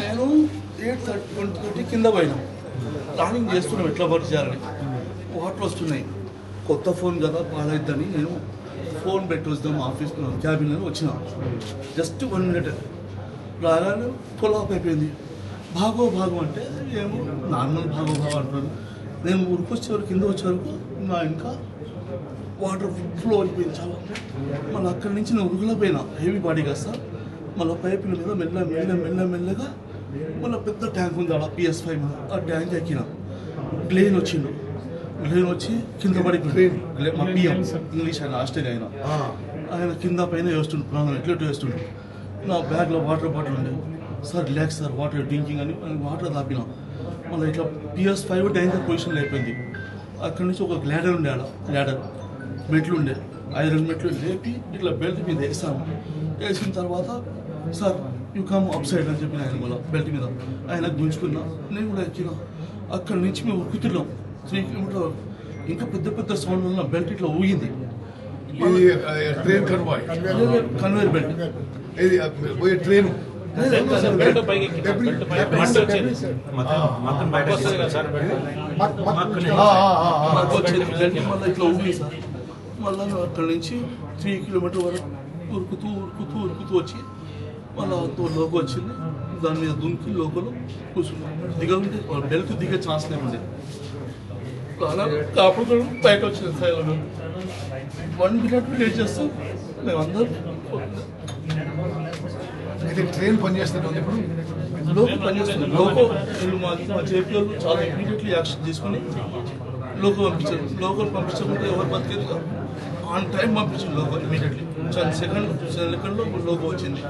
నేను eight thirty twenty thirty కింద పోయినా. ప్లానింగ్ చేస్తున్నాం ఎట్లా వర్క్ చేయాలని వాటర్ వస్తున్నాయి. కొత్త ఫోన్ కదా పాడైద్దని నేను ఫోన్ పెట్టి వద్దాం ఆఫీస్ క్యాబిన్లో వచ్చిన. జస్ట్ వన్ మినిట్ రాగానే ఫుల్ ఆఫ్ అయిపోయింది. భాగో భాగం అంటే ఏమో నార్మల్ భాగో భాగం అంటున్నాను నేను ఊరికి వచ్చే వరకు కింద వచ్చే వరకు నా ఇంకా వాటర్ ఫ్లో అయిపోయింది చాలా. మళ్ళీ అక్కడి నుంచి నేను ఉరుగులో పోయినా హెవీ బాడీ కదా సార్ మళ్ళీ పైపుల మీద మెల్ల మెల్ల మెల్ల మెల్లగా మళ్ళీ పెద్ద ట్యాంక్ ఉంది ఆడ పిఎస్ ఫైవ్ మీద. ఆ ట్యాంక్ ఎక్కిన. ప్లేన్ వచ్చిండు ప్లేన్ వచ్చి కింద పడి ప్లేన్ మా పిఎం ఇంగ్లీష్ ఆయన ఆస్ట్రేలియా ఆయన. ఆయన కింద పైన వేస్తుండు ప్రాణం ఎట్లా వేస్తుండు. నా బ్యాగ్లో వాటర్ బాటిల్ ఉండే. Sir relax sir water drinking అని వాటర్ తాపిన. మళ్ళీ ఇట్లా పిఎస్ ఫైవ్ డేంజర్ పొజిషన్లో అయిపోయింది. అక్కడి నుంచి ఒక ల్యాడర్ ఉండే ఆడ ల్యాడర్ మెట్లు ఉండే. ఐరన్ మెట్లు లేపి ఇట్లా బెల్ట్ మీద వేసాము. వేసిన తర్వాత sir you come up side అని చెప్పిన ఆయన మళ్ళీ బెల్ట్ మీద ఆయన గుంజుకున్నా. నేను కూడా ఎక్కిన. అక్కడి నుంచి మేము ఉక్కుతున్నాం త్రీ కిలోమీటర్ ఇంకా పెద్ద పెద్ద సౌండ్ వల్ల బెల్ట్ ఇట్లా ఊగింది. ట్రైన్ కన్వాయ్ కన్వేర్ బెల్ట్ ఇది ఆ, పోయే ట్రైన్ ఇట్లా ఊగి సార్. మళ్ళీ అక్కడి నుంచి త్రీ కిలోమీటర్ వరకు ఉరుకుతూ ఉరుకుతూ ఉరుకుతూ వచ్చి మళ్ళీ లోకి వచ్చింది. దాని మీద దుంకి లోపల కూర్చున్నాం. దిగలుంటే బెల్ట్ దిగే ఛాన్స్ లేకుండే అలా కాపుడు బయట వచ్చింది సైలో వన్ మినిట్ లేట్ చేస్తాం మేము అందరం అయితే ట్రైన్ పనిచేస్తుంది ఇప్పుడు? లోకో పనిచేస్తుంది లోకో వీళ్ళు మా మా జేపీ వాళ్ళు చాలా ఇమీడియట్లీ యాక్షన్ తీసుకొని లోకో పంపించారు. లోకల్ పంపించకుండా ఎవరు బతికేది కాదు. ఆన్ టైం పంపించింది లోగో ఇమీడియట్లీ సెకండ్ సెకండ్లో లోగో వచ్చింది.